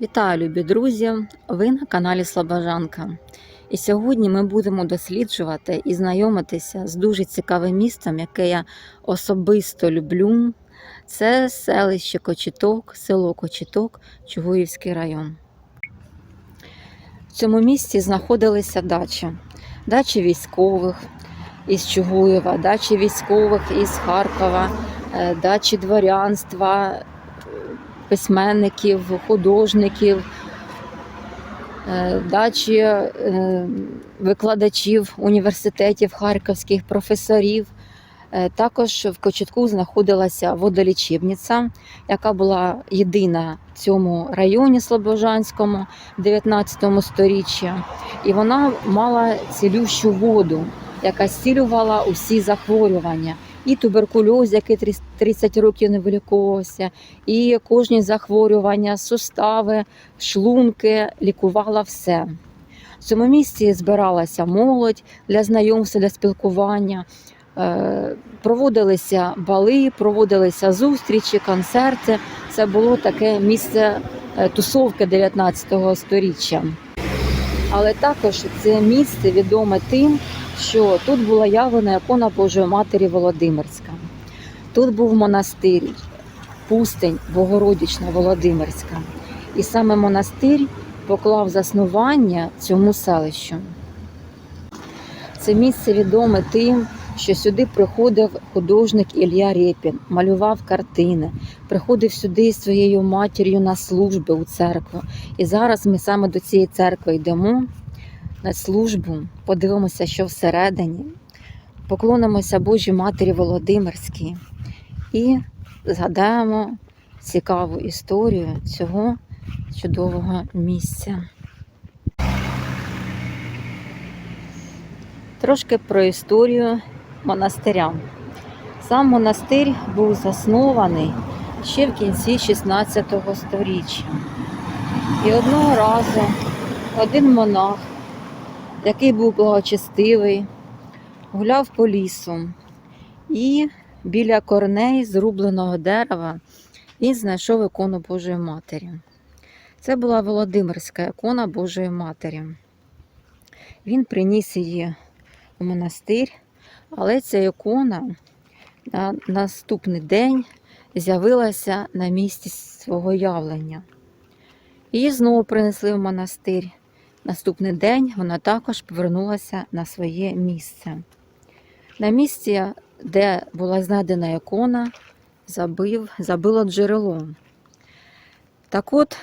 Вітаю, любі друзі! Ви на каналі Слобожанка. І сьогодні ми будемо досліджувати і знайомитися з дуже цікавим містом, яке я особисто люблю. Це селище Кочеток, село Кочеток, Чугуївський район. В цьому місті знаходилися дачі. Дачі військових із Чугуєва, дачі військових із Харкова, е, дачі дворянства, письменників, художників, е, дачі е, викладачів університетів харківських, професорів. Е, Також в Кочетку знаходилася водолічебниця, яка була єдина в цьому районі Слобожанському 19 сторіччі. І вона мала цілющу воду, яка зцілювала усі захворювання. І туберкульоз, який 30 років не виліковувався, і кожні захворювання, сустави, шлунки, лікувала все. В цьому місці збиралася молодь для знайомства, для спілкування. Е, Проводилися бали, проводилися зустрічі, концерти. Це було таке місце е, тусовки 19 століття. Але також це місце відоме тим, що тут була явлена ікона Божої Матері Володимирська. Тут був монастир, пустень Богородична Володимирська. І саме монастир поклав заснування цьому селищу. Це місце відоме тим, що сюди приходив художник Ілля Рєпін, малював картини, приходив сюди зі своєю матір'ю на служби у церкву. І зараз ми саме до цієї церкви йдемо на службу, подивимося, що всередині, поклонимося Божій Матері Володимирській і згадаємо цікаву історію цього чудового місця. Трошки про історію монастиря. Сам монастир був заснований ще в кінці 16 століття. І одного разу один монах, який був благочестивий, гуляв по лісу і біля корней зрубленого дерева він знайшов ікону Божої Матері. Це була Володимирська ікона Божої Матері. Він приніс її у монастир, але ця ікона на наступний день з'явилася на місці свого явлення. Її знову принесли в монастир. Наступний день вона також повернулася на своє місце. На місці, де була знайдена ікона, забив, забило джерело. Так от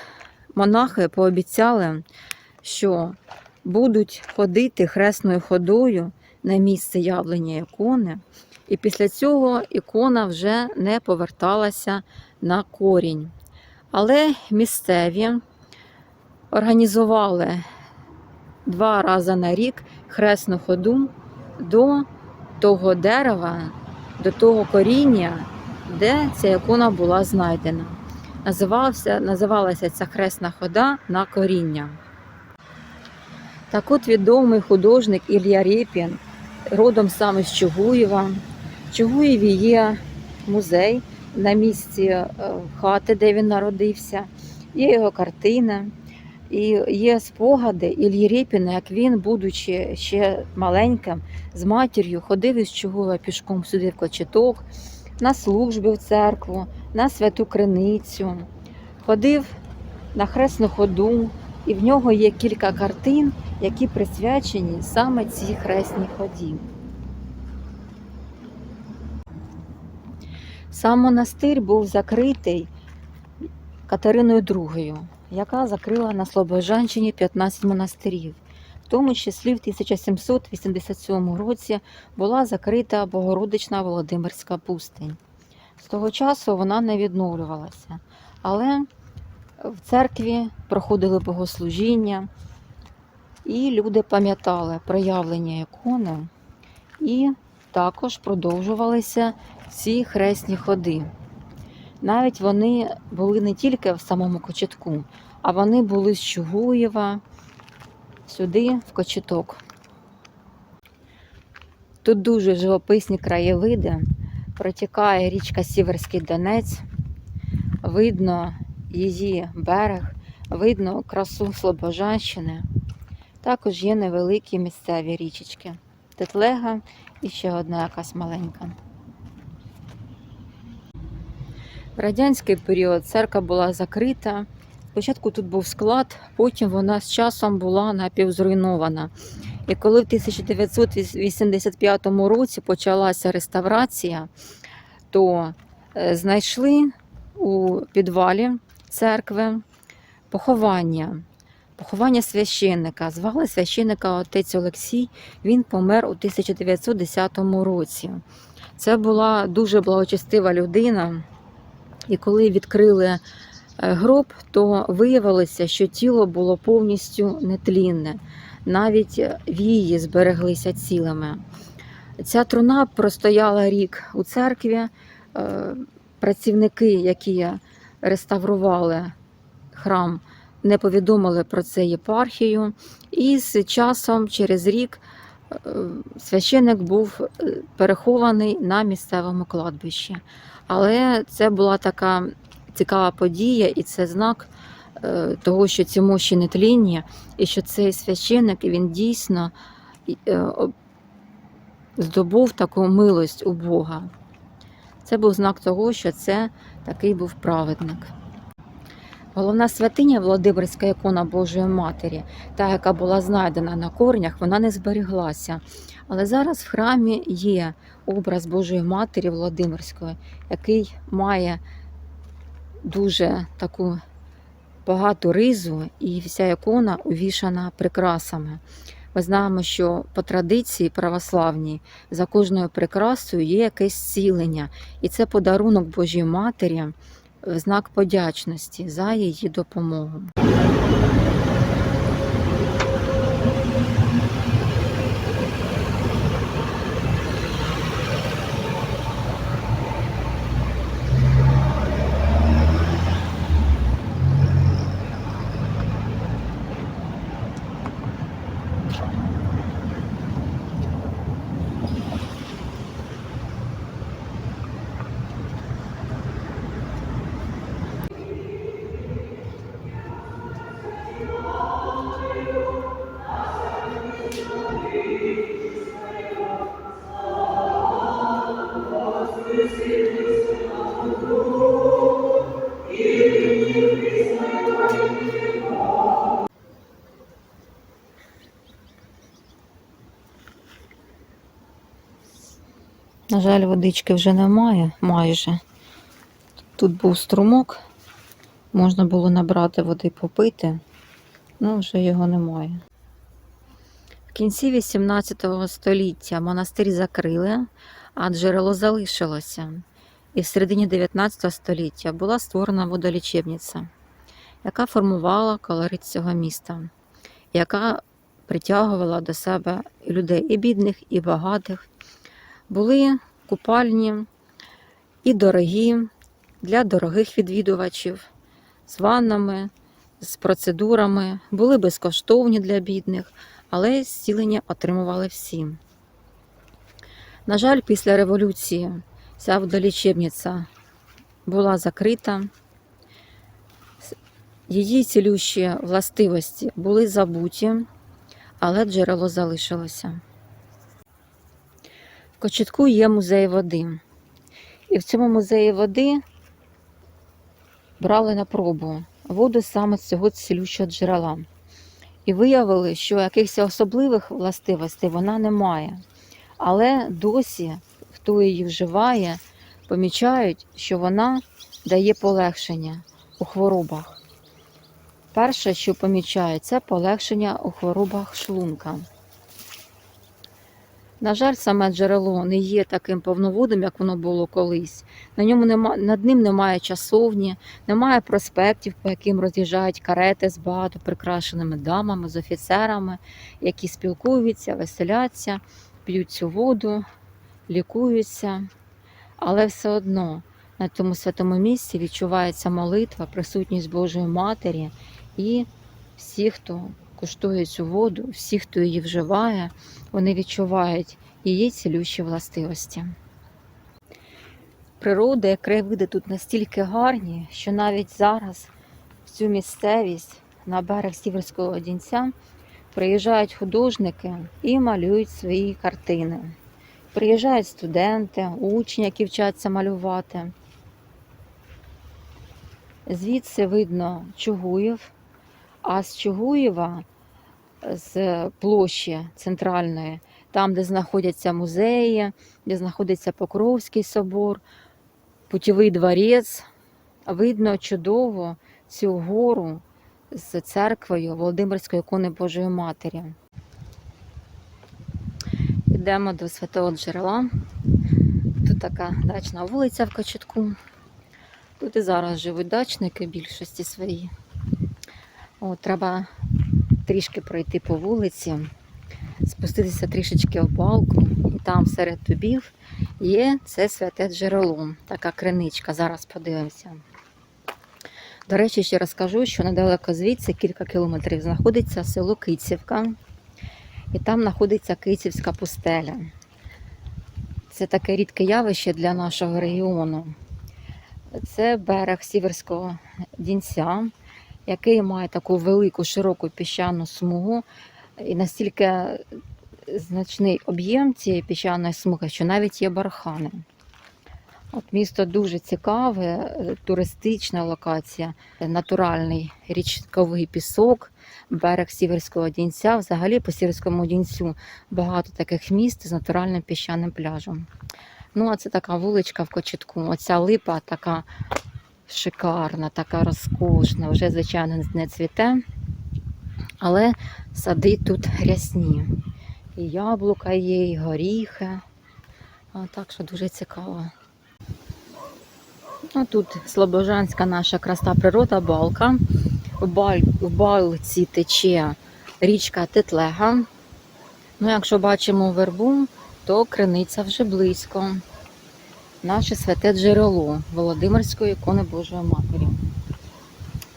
монахи пообіцяли, що будуть ходити хресною ходою на місце явлення ікони, і після цього ікона вже не поверталася на корінь. Але місцеві організували два рази на рік хресну ходу до того дерева, до того коріння, де ця ікона була знайдена. Називався, називалася ця хресна хода на коріння. Так от відомий художник Ілля Рєпін, родом саме з Чугуєва. В Чугуєві є музей на місці е, хати, де він народився, є його картина. І є спогади Іллі Рєпіна, як він, будучи ще маленьким, з матір'ю, ходив із Чугуєва пішком сюди в Кочеток, на служби в церкву, на святу криницю, ходив на хресну ходу, і в нього є кілька картин, які присвячені саме цій хресній ході. Сам монастир був закритий Катериною II, яка закрила на Слобожанщині 15 монастирів. В тому числі в 1787 році була закрита Богородична Володимирська пустень. З того часу вона не відновлювалася, але в церкві проходили богослужіння, і люди пам'ятали проявлення ікони, і також продовжувалися ці хресні ходи. Навіть вони були не тільки в самому Кочетку, а вони були з Чугуєва сюди, в Кочеток. Тут дуже живописні краєвиди. Протікає річка Сіверський Донець, видно її берег, видно красу Слобожанщини. Також є невеликі місцеві річечки. Тетлега і ще одна якась маленька. Радянський період церква була закрита. Спочатку тут був склад, потім вона з часом була напівзруйнована. І коли в 1985 році почалася реставрація, то е, знайшли у підвалі церкви поховання. Поховання священника. Звали священника отець Олексій. Він помер у 1910 році. Це була дуже благочестива людина. І коли відкрили е, гроб, то виявилося, що тіло було повністю нетлінне. Навіть вії збереглися цілими. Ця труна простояла рік у церкві. Е, Працівники, які реставрували храм, не повідомили про це єпархію. І з часом, через рік, е, священик був перехований на місцевому кладбищі. Але це була така цікава подія, і це знак е, того, що ці мощі нетлінні, і що цей священик він дійсно е, здобув таку милость у Бога. Це був знак того, що це такий був праведник. Головна святиня Володимирська ікона Божої Матері, та, яка була знайдена на корнях, вона не зберіглася. Але зараз в храмі є образ Божої Матері Володимирської, який має дуже таку багату ризу, і вся ікона увішана прикрасами. Ми знаємо, що по традиції православній за кожною прикрасою є якесь зцілення, і це подарунок Божій Матері в знак подячності за її допомогу. На жаль, водички вже немає майже. Тут був струмок, можна було набрати води попити, ну вже його немає. В кінці 18 століття монастир закрили, а джерело залишилося. І в середині 19 століття була створена водолічебниця, яка формувала колорит цього міста, яка притягувала до себе людей і бідних, і багатих. Були купальні і дорогі для дорогих відвідувачів з ваннами, з процедурами, були безкоштовні для бідних, але зцілення отримували всі. На жаль, після революції ця водолічебниця була закрита. Її цілющі властивості були забуті, але джерело залишилося. Кочетку є музей води. І в цьому музеї води брали на пробу воду саме з цього цілющого джерела. І виявили, що якихось особливих властивостей вона не має. Але досі, хто її вживає, помічають, що вона дає полегшення у хворобах. Перше, що помічають, це полегшення у хворобах шлунка. На жаль, саме джерело не є таким повноводом, як воно було колись. На ньому нема, над ним немає часовні, немає проспектів, по яким роз'їжджають карети з багато прикрашеними дамами, з офіцерами, які спілкуються, веселяться, п'ють цю воду, лікуються. Але все одно на тому святому місці відчувається молитва, присутність Божої Матері і всі, хто куштує цю воду, всі, хто її вживає, вони відчувають її цілющі властивості. Природа і краєвиди тут настільки гарні, що навіть зараз, в цю місцевість на берег Сіверського Одінця приїжджають художники і малюють свої картини. Приїжджають студенти, учні, які вчаться малювати. Звідси видно Чугуєв, а з Чугуєва, з площі центральної, там, де знаходяться музеї, де знаходиться Покровський собор, путєвий дворець, видно чудово цю гору з церквою Володимирської ікони Божої Матері. Йдемо до святого джерела. Тут така дачна вулиця в Кочетку. Тут і зараз живуть дачники більшості свої. От, треба трішки пройти по вулиці, спуститися трішечки в балку, і там серед дубів є це святе джерело, така криничка. Зараз подивимося. До речі, ще розкажу, що недалеко звідси, кілька кілометрів, знаходиться село Кицівка, і там знаходиться Кицівська пустеля. Це таке рідке явище для нашого регіону. Це берег Сіверського Дінця, який має таку велику широку піщану смугу і настільки значний об'єм цієї піщаної смуги, що навіть є бархани. От місто дуже цікаве, туристична локація, натуральний річковий пісок, берег Сіверського Дінця. Взагалі по Сіверському Дінцю багато таких міст з натуральним піщаним пляжем. Ну, а це така вуличка в Кочетку. Оця липа така шикарна, така розкошна. Вже, звичайно, не цвіте, але сади тут рясні. І яблука є, і горіхи. А, так що дуже цікаво. А тут Слобожанська наша краса природа, балка. В, баль, в балці тече річка Тетлега. Ну, якщо бачимо вербу, то криниця вже близько. Наше святе джерело Володимирської ікони Божої Матері.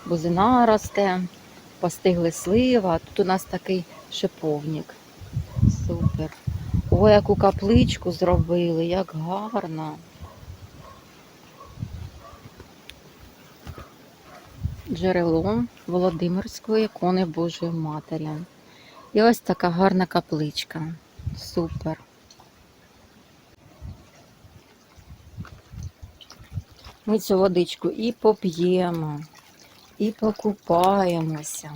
Бузина росте, постигли слива, а тут у нас такий шиповник. Супер. Ой, яку капличку зробили, як гарно. Джерело Володимирської ікони Божої Матері. І ось така гарна капличка. Супер. Ми цю водичку і поп'ємо, і покупаємося.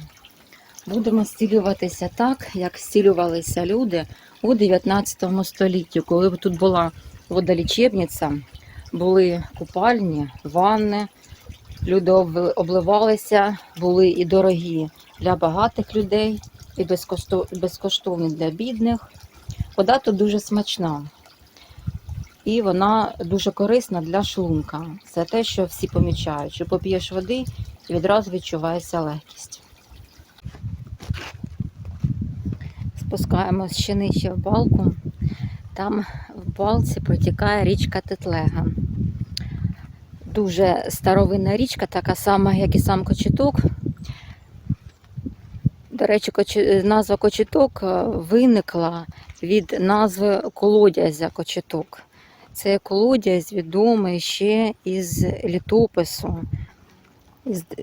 Будемо зцілюватися так, як зцілювалися люди у 19 столітті, коли тут була водолічебниця, були купальні, ванни, люди обливалися, були і дорогі для багатих людей, і безкоштовні для бідних. Вода тут дуже смачна. І вона дуже корисна для шлунка. Це те, що всі помічають, що поп'єш води і відразу відчувається легкість. Спускаємось ще нижче в балку. Там в балці протікає річка Тетлега. Дуже старовинна річка, така сама, як і сам Кочеток. До речі, назва Кочеток е, виникла від назви колодязя Кочеток. Це колодязь відомий ще із літопису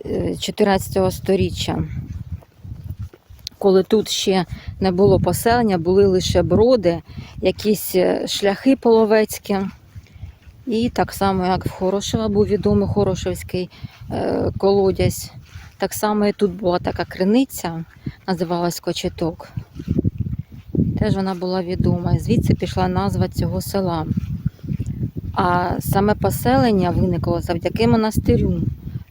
е, 14 сторіччя. Коли тут ще не було поселення, були лише броди, якісь е, шляхи половецькі. І так само, як в Хорошева був відомий Хорошевський е, колодязь. Так само і тут була така криниця, називалась Кочеток. Теж вона була відома. Звідси пішла назва цього села. А саме поселення виникло завдяки монастирю,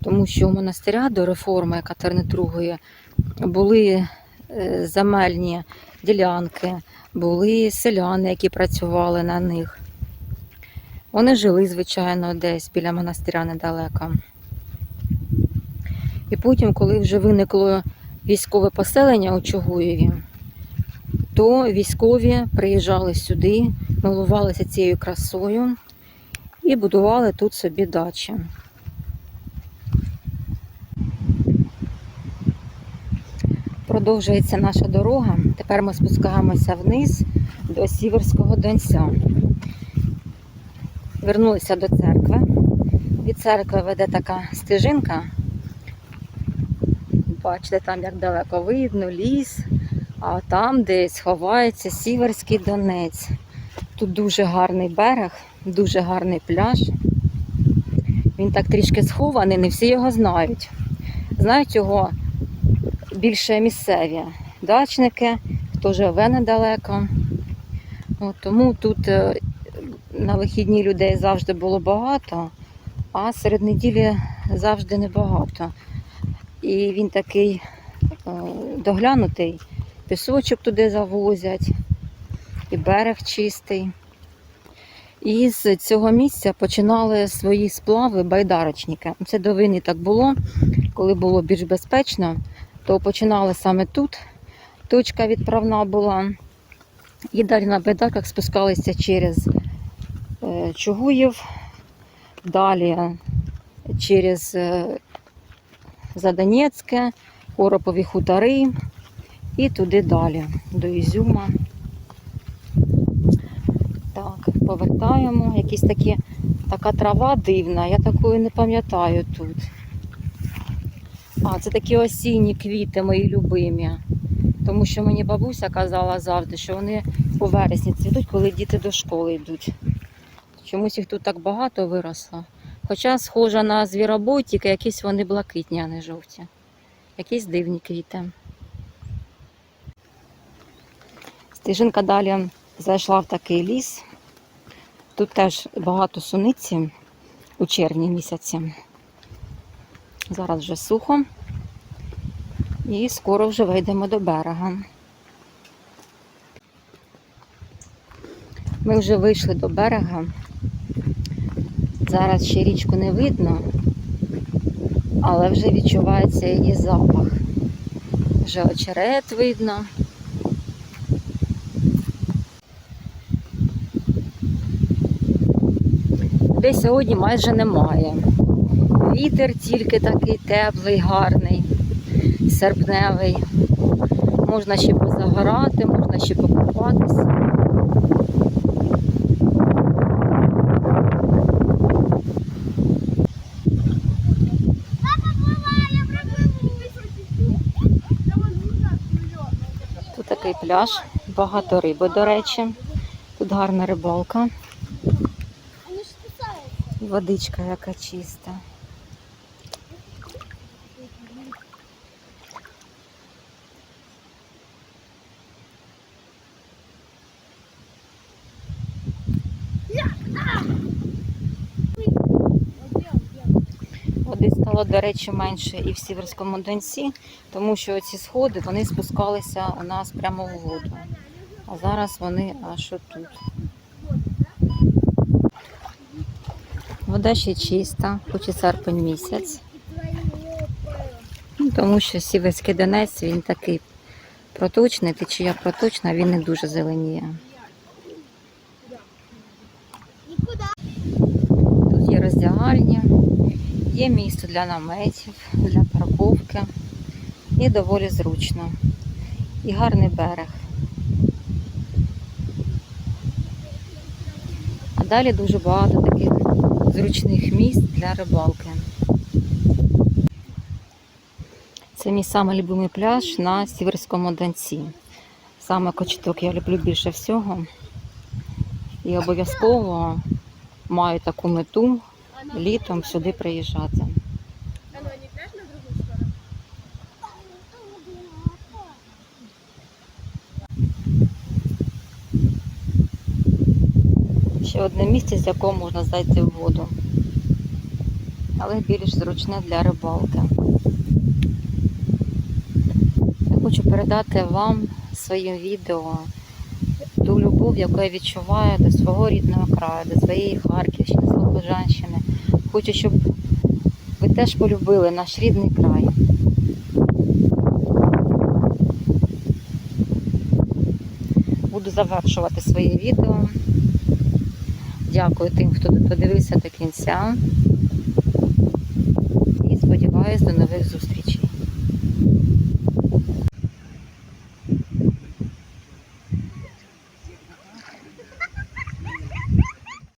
тому що у монастиря до реформи Катерини II були е, земельні ділянки, були селяни, які працювали на них. Вони жили, звичайно, десь біля монастиря недалеко. І потім, коли вже виникло військове поселення у Чугуєві, то військові приїжджали сюди, милувалися цією красою і будували тут собі дачі. Продовжується наша дорога. Тепер ми спускаємося вниз до Сіверського Донця. Вернулися до церкви. Від церкви веде така стежинка, Бачите, там як далеко видно, ліс, а там десь ховається Сіверський Донець. Тут дуже гарний берег, дуже гарний пляж. Він так трішки схований, не всі його знають. Знають його більше місцеві дачники, хто живе недалеко. От, тому тут е, на вихідні людей завжди було багато, а серед неділі завжди небагато. І він такий е, доглянутий, пісочок туди завозять, і берег чистий. І з цього місця починали свої сплави байдарочники. Це до війни так було, коли було більш безпечно, то починали саме тут. Точка відправна була. І далі на байдарках спускалися через е, Чугуїв, далі через е, Задонецьке, Оропові хутори і туди далі, до Ізюма. Так, повертаємо. Якісь такі, така трава дивна, я такої не пам'ятаю тут. А, це такі осінні квіти, мої любимі. Тому що мені бабуся казала завжди, що вони у вересні цвітуть, коли діти до школи йдуть. Чомусь їх тут так багато виросло. Хоча схожа на звіробой, тільки якісь вони блакитні, а не жовті. Якісь дивні квіти. Стежинка далі зайшла в такий ліс. Тут теж багато суниці у червні місяці. Зараз вже сухо. І скоро вже вийдемо до берега. Ми вже вийшли до берега. Зараз ще річку не видно, але вже відчувається її запах. Вже очерет видно. Людей сьогодні майже немає. Вітер тільки такий теплий, гарний, серпневий. Можна ще позагорати, можна ще покупатися. Тут такий пляж, багато риби, до речі. Тут гарна рибалка. Водичка яка чиста. Води стало, до речі, менше і в Сіверському Донці, тому що ці сходи вони спускалися у нас прямо в воду. А зараз вони аж отут. Вода ще чиста, хоч і серпень місяць. Ну, Тому що Сіверський Донець він такий проточний, течія проточна, він не дуже зеленіє. Тут є роздягальня, є місце для наметів, для парковки. І доволі зручно. І гарний берег. Далі дуже багато таких зручних місць для рибалки. Це мій самий пляж на Сіверському Донці. Саме Кочеток я люблю більше всього. І обов'язково маю таку мету літом сюди приїжджати. Оно не пляж на другую сторону? Ще одне місце, з якого можна зайти в воду. Але більш зручне для рибалки. Я хочу передати вам своїм відео ту любов, яку я відчуваю до свого рідного краю, до своєї Харківщини, Слобожанщини. Хочу, щоб ви теж полюбили наш рідний край. Буду завершувати своє відео. Дякую тим, хто подивився до кінця. І сподіваюся до нових зустрічей.